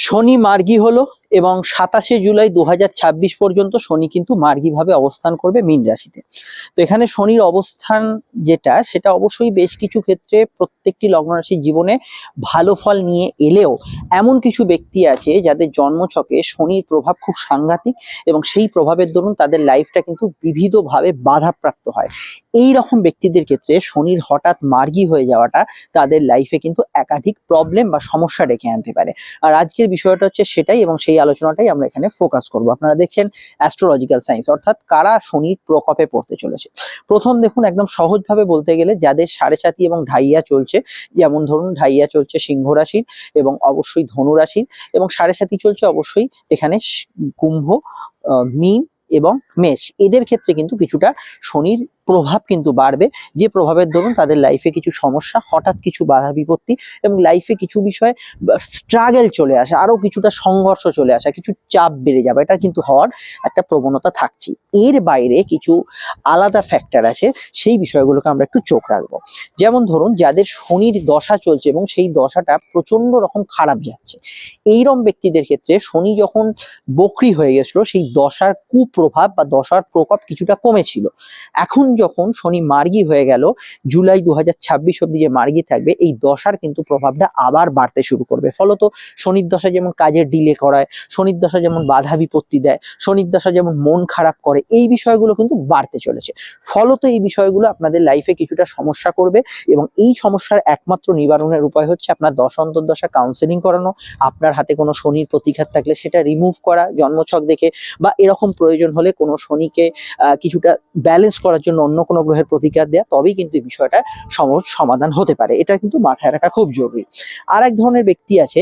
শনি মার্গী হলো এবং সাতাশে জুলাই দু হাজার ছাব্বিশ পর্যন্ত শনি কিন্তু মার্গীভাবে অবস্থান করবে মীন রাশিতে। তো এখানে শনির অবস্থান যেটা, সেটা অবশ্যই বেশ কিছু ক্ষেত্রে প্রত্যেকটি লগ্ন রাশির জীবনে ভালো ফল নিয়ে এলেও এমন কিছু ব্যক্তি আছে যাদের জন্মছকে শনির প্রভাব খুব সাংঘাতিক এবং সেই প্রভাবের দরুন তাদের লাইফটা কিন্তু বিবিধভাবে বাধাপ্রাপ্ত হয়। এই রকম ব্যক্তিদের ক্ষেত্রে শনির হঠাৎ মার্গী হয়ে যাওয়াটা তাদের লাইফে কিন্তু একাধিক প্রবলেম বা সমস্যা ডেকে আনতে পারে। আর আজকের বিষয়টা হচ্ছে সেটাই এবং সেই আলোচনাটাই আমরা এখানে ফোকাস করব। আপনারা দেখছেন অ্যাস্ট্রোলজিক্যাল সায়েন্স অর্থাৎ কারা শনির প্রকোপে পড়তে চলেছে। প্রথম দেখুন, একদম সহজভাবে বলতে গেলে যাদের সাড়ে সাতি এবং ঢাইয়া চলছে, যেমন ধরুন ঢাইয়া চলছে সিংহ রাশির এবং অবশ্যই ধনু রাশির এবং সাড়ে সাতি চলছে অবশ্যই এখানে কুম্ভ মীন এবং মেষ, এদের ক্ষেত্রে কিন্তু কিছুটা শনির প্রভাব কিন্তু বাড়বে। যে প্রভাবের দরুন তাদের লাইফে কিছু সমস্যা, হঠাৎ কিছু বাধা বিপত্তি এবং লাইফে কিছু বিষয়ে স্ট্রাগেল চলে আসে আরও কিছুটা সংঘর্ষ চলে আসে, কিছু চাপ বেড়ে যাবে, এটা কিন্তু হওয়ার একটা প্রবণতা থাকছে। এর বাইরে কিছু আলাদা ফ্যাক্টর আছে, সেই বিষয়গুলোকে আমরা একটু চোখ রাখব। যেমন ধরুন, যাদের শনির দশা চলছে এবং সেই দশাটা প্রচণ্ড রকম খারাপ যাচ্ছে, এইরম ব্যক্তিদের ক্ষেত্রে শনি যখন বকরি হয়ে গেছিল, সেই দশার কুপ্রভাব বা দশার প্রকোপ কিছুটা কমেছিল। এখন যখন শনি মার্গী হয়ে গেল, জুলাই দু হাজার ছাব্বিশ অব্দি যে মার্গী থাকবে, এই দশার কিন্তু প্রভাবটা আবার বাড়তে শুরু করবে। ফলত শনির দশা যেমন কাজের ডিলে করায়, শনির দশা যেমন বাধা বিপত্তি দেয়, শনির দশা যেমন মন খারাপ করে, এই বিষয়গুলো কিন্তু বাড়তে চলেছে। ফলত এই বিষয়গুলো আপনাদের লাইফে কিছুটা সমস্যা করবে এবং এই সমস্যার একমাত্র নিবারণের উপায় হচ্ছে আপনার দশ অন্তর্দশা কাউন্সেলিং করানো, আপনার হাতে কোনো শনির প্রতিঘাত থাকলে সেটা রিমুভ করা, জন্মছক দেখে বা এরকম প্রয়োজন হলে কোনো শনিকে কিছুটা ব্যালেন্স করার জন্য অন্য কোনো গ্রহের প্রতিকার দেওয়া তবেই কিন্তু এই বিষয়টা সম- সমাধান হতে পারে। এটা কিন্তু মাথায় রাখা খুব জরুরি। আর এক ধরনের ব্যক্তি আছে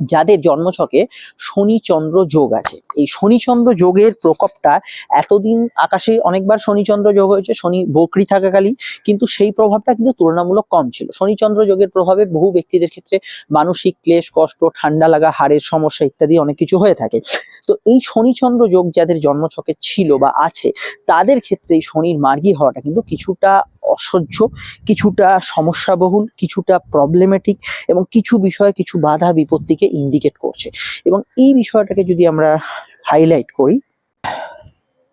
যাদের জন্মছকে শনি চন্দ্র যোগ আছে। এই শনি চন্দ্র যোগের প্রকোপটা এতদিন আকাশে অনেকবার শনি চন্দ্র যোগ হয়েছে, শনি বকরি থাকাকালীন, কিন্তু সেই প্রভাবটা কিন্তু তুলনামূলক কম ছিল। শনি চন্দ্র যোগের প্রভাবে বহু ব্যক্তিদের ক্ষেত্রে মানসিক ক্লেশ, কষ্ট, ঠান্ডা লাগা, হাড়ের সমস্যা ইত্যাদি অনেক কিছু হয়ে থাকে। তো এই শনি চন্দ্র যোগ যাদের জন্মছকে ছিল বা আছে, তাদের ক্ষেত্রে এই শনির মার্গী হওয়াটা কিন্তু কিছুটা অসহ্য, কিছুটা সমস্যাবহুল, কিছুটা প্রবলেমেটিক এবং কিছু বিষয়ে কিছু বাধা বিপত্তিকে ইন্ডিকেট করছে। এবং এই বিষয়টাকে যদি আমরা হাইলাইট করি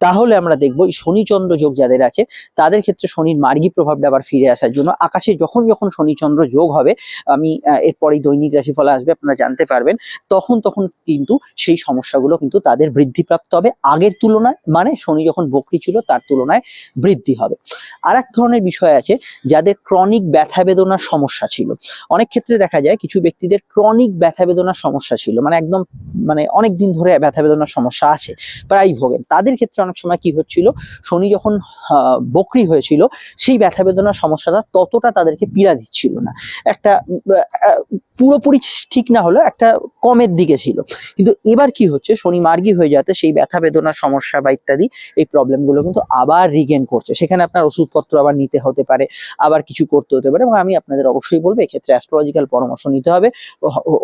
তাহলে আমরা দেখব এই শনিচন্দ্র যোগ যাদের আছে, তাদের ক্ষেত্রে শনির মার্গী প্রভাবটা আবার ফিরে আসার জন্য। আকাশে যখন যখন শনিচন্দ্র যোগ হবে, আমি এরপরেই দৈনিক রাশিফল আসবে, আপনারা জানতে পারবেন। তখন তখন কিন্তু সেই সমস্যাগুলো কিন্তু তাদের বৃদ্ধিপ্রাপ্ত হবে। আগের তুলনায় মানে শনি যখন বকরি ছিল, তার তুলনায় বৃদ্ধি হবে। আর এক ধরনের বিষয় আছে, যাদের ক্রনিক ব্যথা বেদনার সমস্যা ছিল। অনেক ক্ষেত্রে দেখা যায়, কিছু ব্যক্তিদের ক্রনিক ব্যথা বেদনার সমস্যা ছিল। মানে একদম মানে অনেক দিন ধরে ব্যথা বেদনার সমস্যা আছে প্রায় ভোগেন তাদের ক্ষেত্রে অনেক সময় কি হচ্ছিল, শনি যখন বকরি হয়েছিল, সেই ব্যথা বেদনার সমস্যাটা ততটা তাদেরকে পীড়া দিচ্ছিল না। একটা পুরোপুরি ঠিক না হলেও একটা কমের দিকে ছিল। কিন্তু এবার কি হচ্ছে, শনি মার্গি হয়ে যাতে সেই ব্যথা বেদনার সমস্যা বা ইত্যাদি, এই প্রবলেমগুলো কিন্তু আবার রিগেন করছে। সেখানে আপনার ওষুধপত্র আবার নিতে হতে পারে, আবার কিছু করতে হতে পারে এবং আমি আপনাদের অবশ্যই বলব, এক্ষেত্রে অ্যাস্ট্রোলজিক্যাল পরামর্শ নিতে হবে।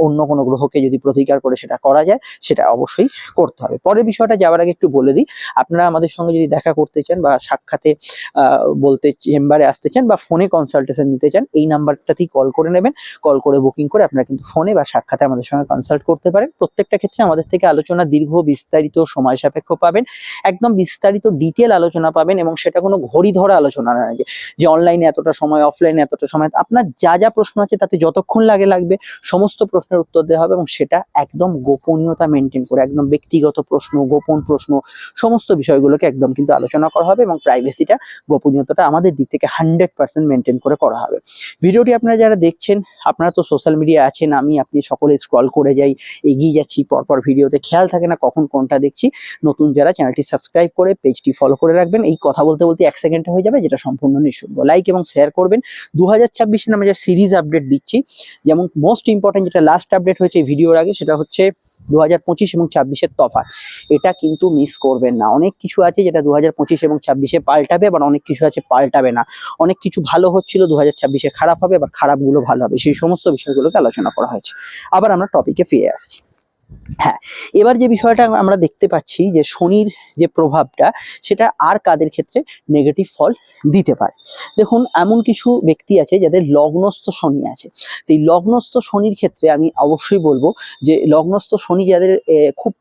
অন্য কোনো গ্রহকে যদি প্রতিকার করে সেটা করা যায়, সেটা অবশ্যই করতে হবে। পরের বিষয়টা যাওয়ার আগে একটু বলে দিই আপনারা আমাদের সঙ্গে যদি দেখা করতে চান বা সাক্ষাতে বলতে চেম্বারে আসতে চান বা ফোনে কনসালটেশন নিতে চান, এই নাম্বারটাতেই কল করে নেবেন। কল করে বুকিং করে আপনারা কিন্তু ফোনে বা সাক্ষাতে আমাদের সঙ্গে কনসাল্ট করতে পারেন। প্রত্যেকটা ক্ষেত্রে আমাদের থেকে আলোচনা দীর্ঘ, বিস্তারিত সময় সাপেক্ষ পাবেন। একদম বিস্তারিত ডিটেল আলোচনা পাবেন এবং সেটা কোনো ঘড়ি ধরা আলোচনা যে- যে অনলাইনে এতটা সময় অফলাইনে এতটা সময়, আপনার যা যা প্রশ্ন আছে তাতে যতক্ষণ লাগে লাগবে, সমস্ত প্রশ্নের উত্তর দেওয়া হবে এবং সেটা একদম গোপনীয়তা মেনটেন করে, একদম ব্যক্তিগত প্রশ্ন, গোপন প্রশ্ন, সমস্ত বিষয়গুলোকে একদম কিন্তু আলোচনা করা হবে এবং প্রাইভেসিটা গোপনীয়তাটা আমাদের দিক থেকে হান্ড্রেড পার্সেন্ট মেনটেন করে করা হবে। ভিডিওটি আপনারা যারা দেখছেন, আপনারা তো সোশ্যাল মিডিয়া আছেন, আমি আপনি সকলে স্ক্রল করে যাই, এগিয়ে যাচ্ছি, পরপর ভিডিওতে খেয়াল থাকে না কখন কোনটা দেখছি, নতুন যারা চ্যানেলটি সাবস্ক্রাইব করে পেজটি ফলো করে রাখবেন, এই কথা বলতে বলতে এক সেকেন্ডে হয়ে যাবে, যেটা সম্পূর্ণ নিঃশুল্ক। লাইক এবং শেয়ার করবেন। দু হাজার ছাব্বিশে আমরা যা সিরিজ আপডেট দিচ্ছি। যেমন মোস্ট ইম্পর্টেন্ট যেটা লাস্ট আপডেট হয়েছে ভিডিওর আগে, সেটা হচ্ছে দু পঁচিশ এবং ছাব্বিশের তফাৎ। এটা কিন্তু মিস করবেন না। অনেক কিছু আছে যেটা দু হাজার পঁচিশ এবং ছাব্বিশে পাল্টাবে, আবার অনেক কিছু আছে পাল্টাবে না। অনেক কিছু ভালো হচ্ছিল দু হাজার ছাব্বিশে খারাপ হবে, আবার খারাপগুলো ভালো হবে। সেই সমস্ত বিষয়গুলোকে আলোচনা করা হয়েছে। আবার আমরা টপিকে ফিরে আসছি। এবার যে বিষয়টা আমরা দেখতে পাচ্ছি যে শনির যে প্রভাবটা, সেটা আর কাদের ক্ষেত্রে নেগেটিভ ফল দিতে পারে? দেখুন, এমন কিছু ব্যক্তি আছে যাদের লগ্নস্থ শনি আছে। তো এই লগ্নস্থ শনির ক্ষেত্রে আমি অবশ্যই বলব যে লগ্নস্থ শনি যাদের খুব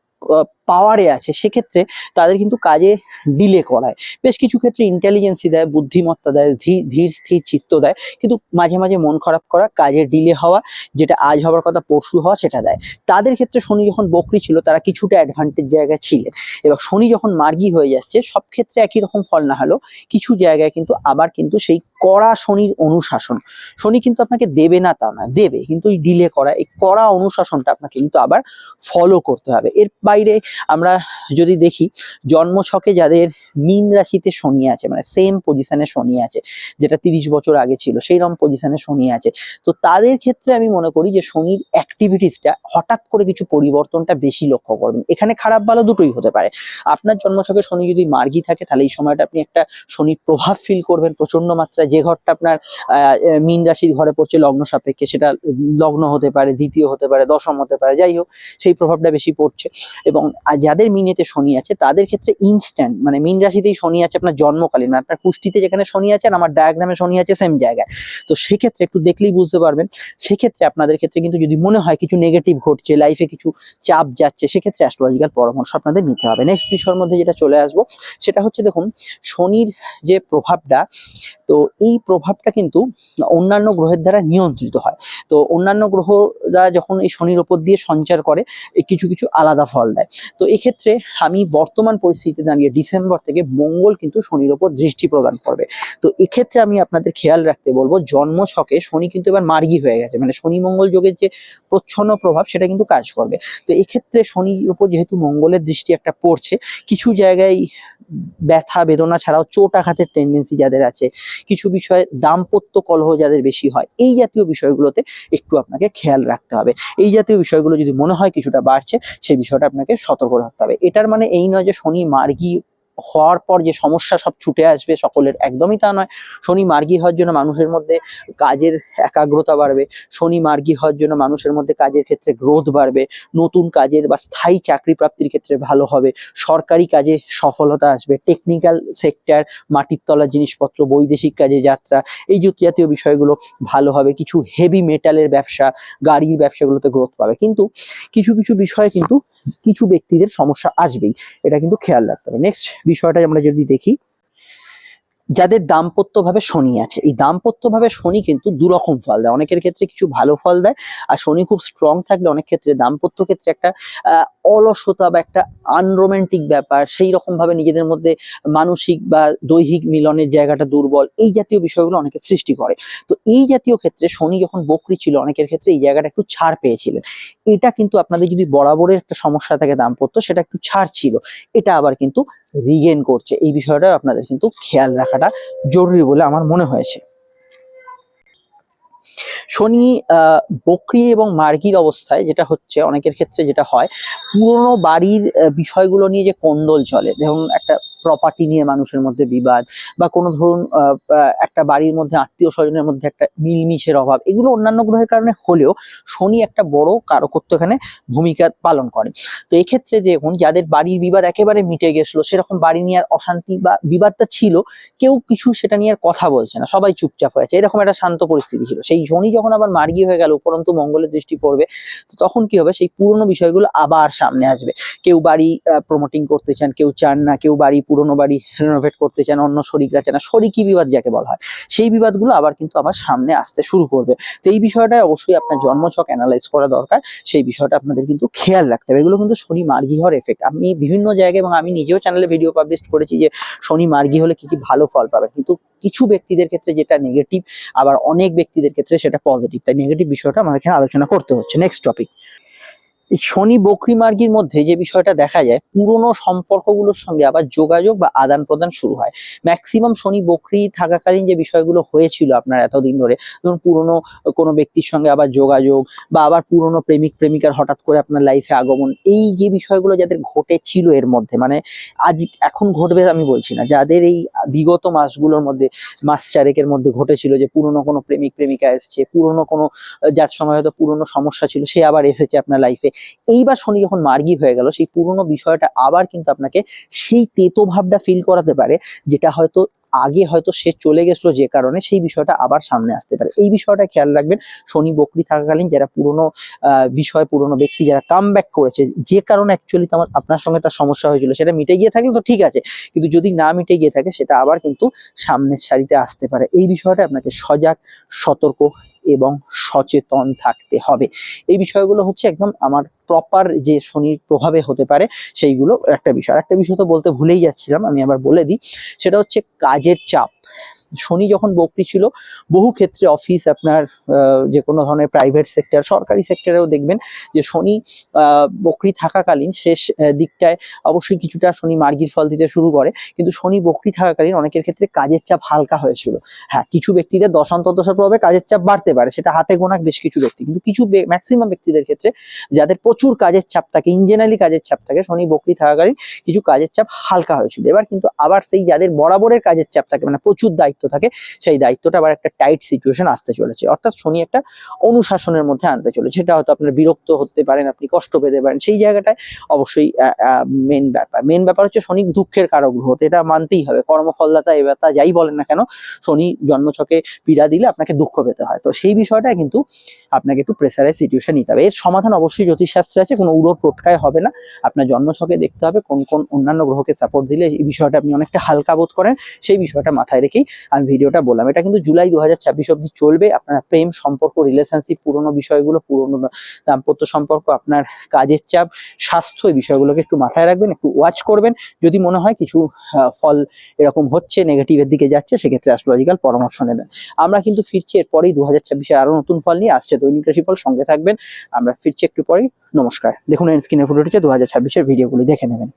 পাওয়ারে আছে, সেক্ষেত্রে তাদের কিন্তু কাজে ডিলে করায়। বেশ কিছু ক্ষেত্রে ইন্টেলিজেন্সি দেয়, বুদ্ধিমত্তা দেয় ধীর, স্থির চিত্ত দেয়, কিন্তু মাঝে মাঝে মন খারাপ করা, কাজে ডিলে হওয়া, যেটা আজ হওয়ার কথা পরশু হওয়া, সেটা দেয়। তাদের ক্ষেত্রে শনি যখন বকরি ছিল, তারা কিছুটা অ্যাডভান্টেজ জায়গায় ছিলেন। এবার শনি যখন মার্গী হয়ে যাচ্ছে, সব ক্ষেত্রে একই রকম ফল না হলেও কিছু জায়গায় কিন্তু আবার কিন্তু সেই কড়া শনির অনুশাসন, শনি কিন্তু আপনাকে দেবে না তা না দেবে, কিন্তু এই ডিলে করা, এই কড়া অনুশাসনটা আপনাকে কিন্তু আবার ফলো করতে হবে। এর বাইরে আমরা যদি দেখি জন্মছকে যাদের মীন রাশিতে শনি আছে মানে সেম পজিশনে শনি আছে, যেটা তিরিশ বছর আগে ছিল সেই রকম পজিশনে শনি আছে, তো তাদের ক্ষেত্রে আমি মনে করি যে শনির অ্যাক্টিভিটিসটা হঠাৎ করে কিছু পরিবর্তনটা বেশি লক্ষ্য করবেন। এখানে খারাপ ভালো দুটোই হতে পারে। আপনার জন্মছকে শনি যদি মার্গী থাকে, তাহলে এই সময়টা আপনি একটা শনির প্রভাব ফিল করবেন প্রচণ্ড মাত্রায়। যে ঘরটা আপনার মীন রাশির ঘরে পড়ছে, লগ্ন সাপেক্ষে সেটা লগ্ন হতে পারে, দ্বিতীয় হতে পারে, দশম হতে পারে, যাই হোক, সেই প্রভাবটা বেশি পড়ছে। এবং আর যাদের মিনেতে শনি আছে, তাদের ক্ষেত্রে ইনস্ট্যান্ট মানে মিন রাশিতেই শনি আছে আপনার জন্মকালীন মানে আপনার কুষ্টিতে যেখানে শনি আছে আর আমার ডায়াগ্রামে শনি আছে সেম জায়গায়। তো সেক্ষেত্রে একটু দেখলেই বুঝতে পারবেন, সেক্ষেত্রে আপনাদের ক্ষেত্রে কিন্তু যদি মনে হয় কিছু নেগেটিভ ঘটছে লাইফে কিছু চাপ যাচ্ছে, সেক্ষেত্রে অ্যাস্ট্রোলজিক্যাল পরামর্শ আপনাদের নিতে হবে। নেক্সট বিষয়ের মধ্যে যেটা চলে আসব, সেটা হচ্ছে দেখুন, শনির যে প্রভাবটা, তো এই প্রভাবটা কিন্তু অন্যান্য গ্রহের দ্বারা নিয়ন্ত্রিত হয়। তো অন্যান্য গ্রহরা যখন এই শনির ওপর দিয়ে সঞ্চার করে কিছু কিছু আলাদা ফল দেয়। তো এক্ষেত্রে আমি বর্তমান পরিস্থিতিতে দাঁড়িয়ে ডিসেম্বর থেকে মঙ্গল কিন্তু শনির ওপর দৃষ্টি প্রদান করবে। তো এক্ষেত্রে আমি আপনাদের খেয়াল রাখতে বলব জন্ম ছকে শনি কিন্তু এবার মার্গী হয়ে গেছে। মানে শনি মঙ্গল যোগের যে প্রচ্ছন্ন প্রভাব, সেটা কিন্তু কাজ করবে। তো এক্ষেত্রে শনির উপর যেহেতু মঙ্গলের দৃষ্টি একটা পড়ছে, কিছু জায়গায় ব্যথা, বেদনা ছাড়াও চোট আঘাতের টেন্ডেন্সি যাদের আছে, কিছু বিষয়ে দাম্পত্য কলহ যাদের বেশি হয়, এই জাতীয় বিষয়গুলোতে একটু আপনাকে খেয়াল রাখতে হবে। এই জাতীয় বিষয়গুলো যদি মনে হয় কিছুটা বাড়ছে, সেই বিষয়টা আপনাকে সতর্ক থাকতে হবে। এটার মানে এই নয় যে শনি মার্গী হওয়ার পর যে সমস্যা সব ছুটে আসবে সকলের, একদমই তা নয়। শনি মার্গী হওয়ার জন্য মানুষের মধ্যে কাজের একাগ্রতা বাড়বে। শনি মার্গী হওয়ার জন্য মানুষের মধ্যে কাজের ক্ষেত্রে গ্রোথ বাড়বে। নতুন কাজের বা স্থায়ী চাকরি প্রাপ্তির ক্ষেত্রে ভালো হবে। সরকারি কাজে সফলতা আসবে। টেকনিক্যাল সেক্টর মাটির তলার জিনিসপত্র, বৈদেশিক কাজে যাত্রা, এই জাতীয় বিষয়গুলো ভালো হবে। কিছু হেভি মেটালের ব্যবসা, গাড়ির ব্যবসাগুলোতে গ্রোথ পাবে। কিন্তু কিছু কিছু বিষয়ে কিন্তু কিছু ব্যক্তিদের সমস্যা আসবেই। এটা কিন্তু খেয়াল রাখতে হবে। নেক্সট বিষয়টা আমরা যদি দেখি, যাদের দাম্পত্য ভাবে শনি আছে, এই দাম্পত্য ভাবে শনি কিন্তু দুরকম ফল দেয়। অনেকের ক্ষেত্রে কিছু ভালো ফল দেয়, আর শনি খুব স্ট্রং থাকলে অনেক ক্ষেত্রে দাম্পত্য ক্ষেত্রে একটা অলসতা বা একটা আনরোমান্টিক ব্যাপার সেই রকম ভাবে নিজেদের মধ্যে মানসিক বা দৈহিক মিলনের জায়গাটা দুর্বল, এই জাতীয় বিষয়গুলো অনেকে সৃষ্টি করে। তো এই জাতীয় ক্ষেত্রে শনি যখন বকরি ছিল, অনেকের ক্ষেত্রে এই জায়গাটা একটু ছাড় পেয়েছিলেন। এটা কিন্তু আপনাদের যদি বরাবরের একটা সমস্যা থাকে দাম্পত্য, সেটা একটু ছাড় ছিল। এটা আবার কিন্তু রিগেন করছে। এই বিষয়টা আপনাদের কিন্তু খেয়াল রাখাটা জরুরি বলে আমার মনে হয়েছে। শনি বকরি এবং মার্গির অবস্থায় যেটা হচ্ছে, অনেকের ক্ষেত্রে যেটা হয়, পুরনো বাড়ির বিষয়গুলো নিয়ে যে কন্দল চলে, যেমন একটা প্রপার্টি নিয়ে মানুষের মধ্যে বিবাদ বা কোনো ধরুন একটা বাড়ির মধ্যে আত্মীয় স্বজনের মধ্যে একটা মিলমিশের অভাব, এগুলো অন্যান্য গ্রহের কারণে হলেও শনি একটা বড় কারকত্ব এখানে ভূমিকা পালন করে। তো এক্ষেত্রে দেখুন, যাদের বাড়ির বিবাদ একেবারে মিটে গেছিল, সেরকম বাড়ি নিয়ে আর অশান্তি বা বিবাদটা ছিল, কেউ কিছু সেটা নিয়ে আর কথা বলছে না, সবাই চুপচাপ হয়েছে এরকম একটা শান্ত পরিস্থিতি ছিল। সেই শনি যখন আবার মার্গী হয়ে গেল, উপরন্তু মঙ্গলের দৃষ্টি পড়বে, তো তখন কি হবে? সেই পুরনো বিষয়গুলো আবার সামনে আসবে। কেউ বাড়ি প্রমোটিং করতে চান, কেউ চান না, কেউ বাড়ি পুরনো বাড়ি রেনোভেট করতে চান, অন্য শরিকরা চান না শরিকি বিবাদ যাকে বলা হয়, সেই বিবাদগুলো আবার কিন্তু আবার সামনে আসতে শুরু করবে। তো এই বিষয়টা অবশ্যই আপনার জন্মছক অ্যানালাইজ করা দরকার, সেই বিষয়টা আপনাদের কিন্তু খেয়াল রাখতে হবে। এগুলো কিন্তু শনি মার্গী হওয়ার এফেক্ট আমি বিভিন্ন জায়গায় এবং আমি নিজেও চ্যানেলে ভিডিও পাবলিশ করেছি যে শনি মার্গী হলে কি কি ভালো ফল পাবে কিন্তু কিছু ব্যক্তিদের ক্ষেত্রে যেটা নেগেটিভ আবার অনেক ব্যক্তিদের ক্ষেত্রে সেটা পজিটিভ তাই নেগেটিভ বিষয়টা আমাদের এখানে আলোচনা করতে হচ্ছে। নেক্সট টপিক শনি বকরি মার্গীর মধ্যে যে বিষয়টা দেখা যায়, পুরনো সম্পর্কগুলোর সঙ্গে আবার যোগাযোগ বা আদান প্রদান শুরু হয়। ম্যাক্সিমাম শনি বকরি থাকাকালীন যে বিষয়গুলো হয়েছিল আপনার এতদিন ধরে, ধরুন পুরনো কোনো ব্যক্তির সঙ্গে আবার যোগাযোগ বা আবার পুরনো প্রেমিক প্রেমিকার হঠাৎ করে আপনার লাইফে আগমন, এই যে বিষয়গুলো যাদের ঘটেছিল এর মধ্যে মানে আজ এখন ঘটবে আমি বলছি না, যাদের এই বিগত মাসগুলোর মধ্যে, মাস চারেকের মধ্যে ঘটেছিল যে পুরনো কোনো প্রেমিক প্রেমিকা এসছে, পুরনো কোনো, যার সময় হয়তো পুরনো সমস্যা ছিল, সে আবার এসেছে আপনার লাইফে এইবার শনি যখন মার্গী হয়ে গেল, সেই পুরনো বিষয়টা আবার কিন্তু আপনাকে সেই তেতো ভাবটা ফিল করাতে পারে, যেটা হয়তো আগে হয়তো সে চলে গেছিল যে কারণে সেই বিষয়টা আবার সামনে আসতে পারে। এই বিষয়টা খেয়াল রাখবেন, শনি বকরি থাকাকালীন যারা পুরনো বিষয়, পুরনো ব্যক্তি যারা কাম করেছে, যে কারণে অ্যাকচুয়ালি তোমার, আপনার সঙ্গে তার সমস্যা হয়েছিল, সেটা মিটে গিয়ে থাকলে তো ঠিক আছে, কিন্তু যদি না মিটে গিয়ে থাকে, সেটা আবার কিন্তু সামনের সারিতে আসতে পারে। এই বিষয়টা আপনাকে সজাগ, সতর্ক এবং সচেতন থাকতে হবে। এই বিষয়গুলো হচ্ছে একদম আমার প্রপার যে শনির প্রভাবে হতে পারে সেইগুলো একটা বিষয়। একটা বিষয় তো বলতে ভুলেই যাচ্ছিলাম, আমি আবার বলে দিই। সেটা হচ্ছে কাজের চাপ। শনি যখন বকরি ছিল, বহু ক্ষেত্রে অফিস আপনার যে কোনো ধরনের প্রাইভেট সেক্টর সরকারি সেক্টরেও দেখবেন যে শনি বকরি থাকাকালীন শেষ দিকটায় অবশ্যই কিছুটা শনি মার্গির ফল দিতে শুরু করে। কিন্তু শনি বকরি থাকাকালীন অনেকের ক্ষেত্রে কাজের চাপ হালকা হয়েছিল। হ্যাঁ কিছু ব্যক্তিদের দশান্তদশার প্রভাবে কাজের চাপ বাড়তে পারে, সেটা হাতে গোনা বেশ কিছু ব্যক্তি। কিন্তু কিছু ম্যাক্সিমাম ব্যক্তিদের ক্ষেত্রে যাদের প্রচুর কাজের চাপ থাকে ইন কাজের চাপ থাকে, শনি বকরি থাকাকালীন কিছু কাজের চাপ হালকা হয়েছিল। এবার কিন্তু আবার সেই যাদের বরাবরের কাজের চাপ থাকে মানে প্রচুর দায়িত্ব থাকে, সেই দায়িত্বটা আবার একটা টাইট সিচুয়েশন আসতে চলেছে। অর্থাৎ শনি একটা অনুশাসনের মধ্যে আনতে চলেছে। সেটা হয়তো আপনার বিরক্ত হতে পারেন, আপনি কষ্ট পেতে পারেন। সেই জায়গাটায় অবশ্যই মেন ব্যাপার। মেন ব্যাপার হচ্ছে শনি দুঃখের কারক গ্রহ, এটা মানতেই হবে। কর্মফলদাতা এ ব্যাপার, যাই বলেন না কেন, শনি জন্মছকে পীড়া দিলে আপনাকে দুঃখ পেতে হয়। তো সেই বিষয়টা কিন্তু আপনাকে একটু প্রেসারের সিচুয়েশন নিতে হবে। এর সমাধান অবশ্যই জ্যোতিষশাস্ত্রে আছে, কোনো উড়ো টোটকায় হবে না। আপনার জন্মছকে দেখতে হবে, কোন কোন অন্যান্য গ্রহকে সাপোর্ট দিলে এই বিষয়টা আপনি অনেকটা হালকা বোধ করেন। সেই বিষয়টা মাথায় রেখেই আমি ভিডিওটা বললাম। এটা কিন্তু জুলাই দু হাজার ছাব্বিশ অব্দি চলবে। আপনার প্রেম সম্পর্ক রিলেশনশিপ পুরনো বিষয়গুলো, পুরনো দাম্পত্য সম্পর্ক, আপনার কাজের চাপ, স্বাস্থ্য, এই বিষয়গুলোকে একটু মাথায় রাখবেন, একটু ওয়াচ করবেন। যদি মনে হয় কিছু ফল এরকম হচ্ছে নেগেটিভের দিকে যাচ্ছে, সেক্ষেত্রে অ্যাস্ট্রোলজিক্যাল পরামর্শ নেবেন। আমরা কিন্তু ফিরছি এরপরেই দু হাজার ছাব্বিশে আরও নতুন ফল নিয়ে আসছে। দৈনিক রাশিফল সঙ্গে থাকবেন। আমরা ফিরছি একটু পরেই। নমস্কার। দেখুন স্ক্রিনের ফুটে উঠেছে দু হাজার ছাব্বিশের ভিডিওগুলি দেখে নেবেন।